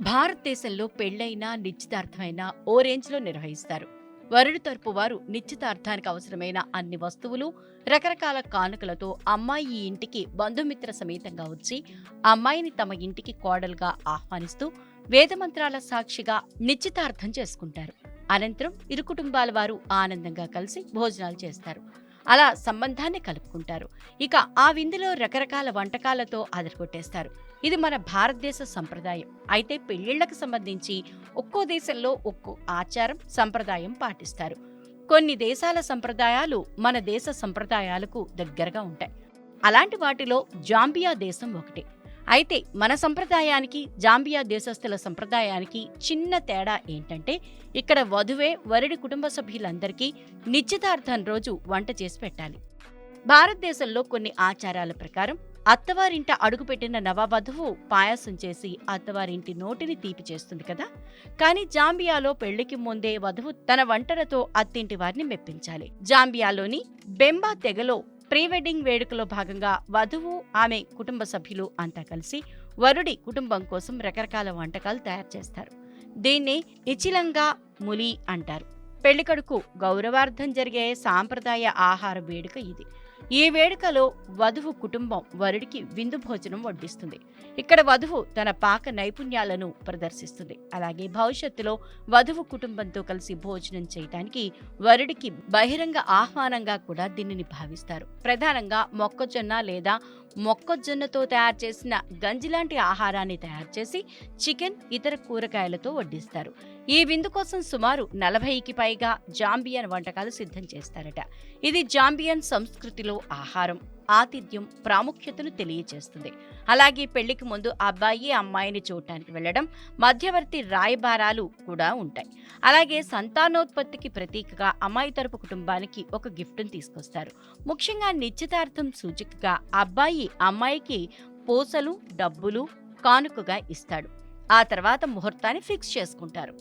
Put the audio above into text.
భారతదేశంలో పెళ్ళైన నిశ్చితార్థమైన ఓ రేంజ్లో నిర్వహిస్తారు. వరుడి తరపు వారు నిశ్చితార్థానికి అవసరమైన అన్ని వస్తువులు రకరకాల కానుకలతో అమ్మాయి ఈ ఇంటికి బంధుమిత్ర సమేతంగా వచ్చి అమ్మాయిని తమ ఇంటికి కోడలుగా ఆహ్వానిస్తూ వేదమంత్రాల సాక్షిగా నిశ్చితార్థం చేసుకుంటారు. అనంతరం ఇరు కుటుంబాల వారు ఆనందంగా కలిసి భోజనాలు చేస్తారు. అలా సంబంధాన్ని కలుపుకుంటారు. ఇక ఆ విందులో రకరకాల వంటకాలతో అదరగొట్టేస్తారు. ఇది మన భారతదేశ సంప్రదాయం. అయితే పెళ్ళిళ్ళకు సంబంధించి ఒక్కో దేశంలో ఒక్కో ఆచారం సంప్రదాయం పాటిస్తారు. కొన్ని దేశాల సంప్రదాయాలు మన దేశ సంప్రదాయాలకు దగ్గరగా ఉంటాయి. అలాంటి వాటిలో జాంబియా దేశం ఒకటి. అయితే మన సంప్రదాయానికి జాంబియా దేశస్థుల సంప్రదాయానికి చిన్న తేడా ఏంటంటే ఇక్కడ వధువే వరుడి కుటుంబ సభ్యులందరికీ నిశ్చితార్థం రోజు వంట చేసి పెట్టాలి. భారతదేశంలో కొన్ని ఆచారాల ప్రకారం అత్తవారింట అడుగుపెట్టిన నవవధువు పాయాసం చేసి అత్తవారింటి నోటిని తీపి చేస్తుంది కదా? కానీ జాంబియాలో పెళ్ళికి ముందే వధువు తన వంటలతో అత్తింటి వారిని మెప్పించాలి. జాంబియాలోని బెంబా తెగలో ప్రీ వెడ్డింగ్ వేడుకలో భాగంగా వధువు ఆమె కుటుంబ సభ్యులు అంతా కలిసి వరుడి కుటుంబం కోసం రకరకాల వంటకాలు తయారు చేస్తారు. దీన్ని ఇచిలంగా ములి అంటారు. పెళ్ళికడుకు గౌరవార్థం జరిగే సాంప్రదాయ ఆహార వేడుక ఇది. ఈ వేడుకలో వధువు కుటుంబం వరుడికి విందు భోజనం వడ్డిస్తుంది. ఇక్కడ వధువు తన పాక నైపుణ్యాలను ప్రదర్శిస్తుంది. అలాగే భవిష్యత్తులో వధువు కుటుంబంతో కలిసి భోజనం చేయటానికి వరుడికి బహిరంగ ఆహ్వానంగా కూడా దీనిని భావిస్తారు. ప్రధానంగా మొక్కజొన్న లేదా మొక్కజొన్నతో తయారు చేసిన గంజి లాంటి ఆహారాన్ని తయారు చేసి చికెన్ ఇతర కూరగాయలతో వడ్డిస్తారు. ఈ విందు కోసం సుమారు నలభైకి పైగా జాంబియన్ వంటకాలు సిద్ధం చేస్తారట. ఇది జాంబియన్ సంస్కృతిలో ఆహారం ఆతిథ్యం ప్రాముఖ్యతను తెలియజేస్తుంది. అలాగే పెళ్ళికి ముందు అబ్బాయి అమ్మాయిని చూడటానికి వెళ్ళడం మధ్యవర్తి రాయబారాలు కూడా ఉంటాయి. అలాగే సంతానోత్పత్తికి ప్రతీకగా అమ్మాయి తరపు కుటుంబానికి ఒక గిఫ్ట్ను తీసుకొస్తారు. ముఖ్యంగా నిశ్చితార్థం సూచికగా అబ్బాయి అమ్మాయికి పూసలు డబ్బులు కానుకగా ఇస్తాడు. ఆ తర్వాత ముహూర్తాన్ని ఫిక్స్ చేసుకుంటారు.